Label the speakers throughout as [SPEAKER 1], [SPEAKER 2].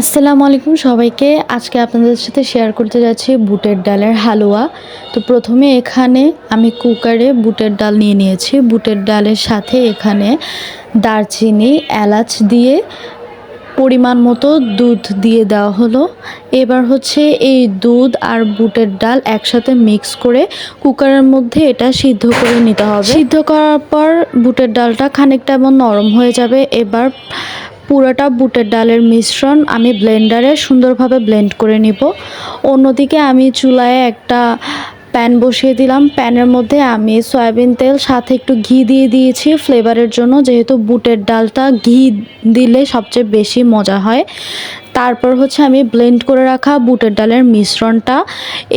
[SPEAKER 1] আসসালামু আলাইকুম সবাইকে। আজকে আপনাদের সাথে শেয়ার করতে যাচ্ছি বুটের ডালের হালুয়া। তো প্রথমে এখানে আমি কুকারে বুটের ডাল নিয়ে নিয়েছি। বুটের ডালের সাথে এখানে দারচিনি, এলাচ দিয়ে পরিমাণ মতো দুধ দিয়ে দেওয়া হলো। এবার হচ্ছে এই দুধ আর বুটের ডাল একসাথে মিক্স করে কুকারের মধ্যে এটা সিদ্ধ করে নিতে হবে। সিদ্ধ করার পর বুটের ডালটা খানিকটা এমন নরম হয়ে যাবে। এবার পুরোটা বুটের ডালের মিশ্রণ আমি ব্লেন্ডারে সুন্দরভাবে ব্লেন্ড করে নিব। অন্যদিকে আমি চুলায় একটা প্যান বসিয়ে দিলাম। প্যানের মধ্যে আমি সয়াবিন তেল, সাথে একটু ঘি দিয়ে দিয়েছি। ফ্লেভারের জন্য যেহেতু বুটের ডালটা ঘি দিলে সবচেয়ে বেশি মজা হয়। তারপর হচ্ছে আমি ব্লেন্ড করে রাখা বুটের ডালের মিশ্রণটা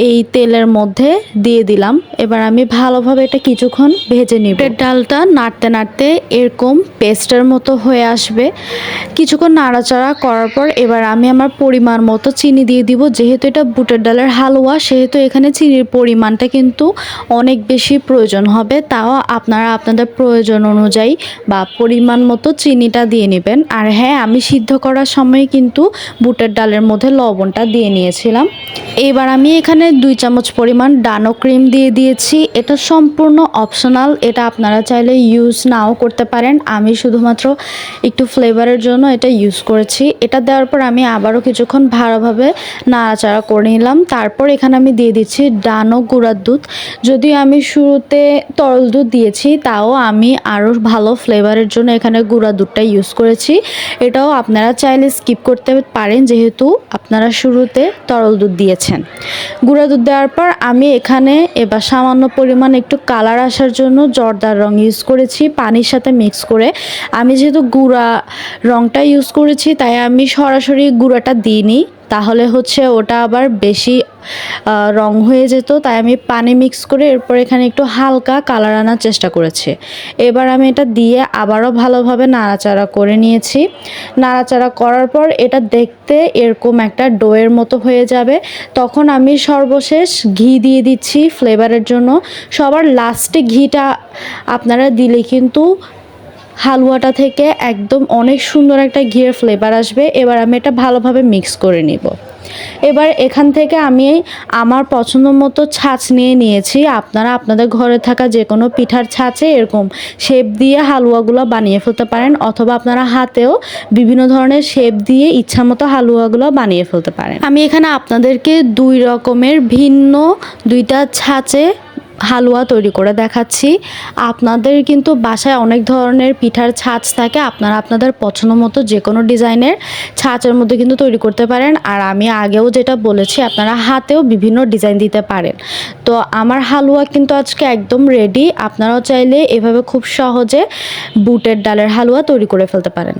[SPEAKER 1] এই তেলের মধ্যে দিয়ে দিলাম। এবার আমি ভালোভাবে এটা কিছুক্ষণ ভেজে নিব। বুটের ডালটা নাড়তে নাড়তে এরকম পেস্টের মতো হয়ে আসবে। কিছুক্ষণ নাড়াচাড়া করার পর এবার আমি আমার পরিমাণ মতো চিনি দিয়ে দিব। যেহেতু এটা বুটের ডালের হালুয়া, সেহেতু এখানে চিনির পরিমাণটা কিন্তু অনেক বেশি প্রয়োজন হবে। তাও আপনারা আপনাদের প্রয়োজন অনুযায়ী বা পরিমাণ মতো চিনিটা দিয়ে নেবেন। আর হ্যাঁ আমি সিদ্ধ করার সময় কিন্তু বুটের ডালের মধ্যে লবণটা দিয়ে নিয়েছিলাম। এবার আমি এখানে দুই চামচ পরিমাণ ডানো ক্রিম দিয়ে দিয়েছি। এটা সম্পূর্ণ অপশনাল, এটা আপনারা চাইলে ইউজ নাও করতে পারেন। আমি শুধুমাত্র একটু ফ্লেভারের জন্য এটা ইউজ করেছি। এটা দেওয়ার পর আমি আবারও কিছুক্ষণ ভালোভাবে নাড়াচাড়া করে নিলাম। তারপর এখানে আমি দিয়ে দিচ্ছি ডানো গুঁড়ার দুধ। যদিও আমি শুরুতে তরল দুধ দিয়েছি, তাও আমি আরও ভালো ফ্লেভারের জন্য এখানে গুঁড়া দুধটা ইউজ করেছি। এটাও আপনারা চাইলে স্কিপ করতে পারেন যেহেতু আপনারা শুরুতে তরল দুধ দিয়েছেন। গুঁড়া দুধ দেওয়ার পর আমি এখানে এবার সামান্য পরিমাণ একটু কালার আসার জন্য জর্দার রং ইউজ করেছি, পানির সাথে মিক্স করে। আমি যেহেতু গুঁড়া রংটা ইউজ করেছি, তাই আমি সরাসরি গুঁড়াটা দিইনি। তাহলে হচ্ছে ওটা আবার বেশি রং হয়ে যেত, তাই আমি পানি মিক্স করে এরপর এখানে একটু হালকা কালার আনার চেষ্টা করেছি। এবার আমি এটা দিয়ে আবারও ভালোভাবে নাড়াচাড়া করে নিয়েছি। নাড়াচাড়া করার পর এটা দেখতে এরকম একটা ডোয়ের মতো হয়ে যাবে। তখন আমি সর্বশেষ ঘি দিয়ে দিচ্ছি ফ্লেভারের জন্য। সবার লাস্টে ঘিটা আপনারা দিলে কিন্তু হালুয়াটা থেকে একদম অনেক সুন্দর একটা ঘিয়ের ফ্লেভার আসবে। এবার আমি এটা ভালোভাবে মিক্স করে নিব। এবার এখান থেকে আমি আমার পছন্দ মতো ছাঁচ নিয়ে নিয়েছি। আপনারা আপনাদের ঘরে থাকা যে কোনো পিঠার ছাঁচে এরকম শেপ দিয়ে হালুয়াগুলো বানিয়ে ফেলতে পারেন, অথবা আপনারা হাতেও বিভিন্ন ধরনের শেপ দিয়ে ইচ্ছা মতো হালুয়াগুলো বানিয়ে ফেলতে পারেন। আমি এখানে আপনাদেরকে দুই রকমের ভিন্ন দুইটা ছাঁচে হালুয়া তৈরি করে দেখাচ্ছি। আপনাদের কিন্তু বাসায় অনেক ধরনের পিঠার ছাঁচ থাকে। আপনারা আপনাদের পছন্দ মতো যে কোনো ডিজাইনের ছাঁচের মধ্যে কিন্তু তৈরি করতে পারেন। আর আমি আগেও যেটা বলেছি, আপনারা হাতেও বিভিন্ন ডিজাইন দিতে পারেন। তো আমার হালুয়া কিন্তু আজকে একদম রেডি আপনারাও চাইলে এভাবে খুব সহজে বুটের ডালের হালুয়া তৈরি করে ফেলতে পারেন।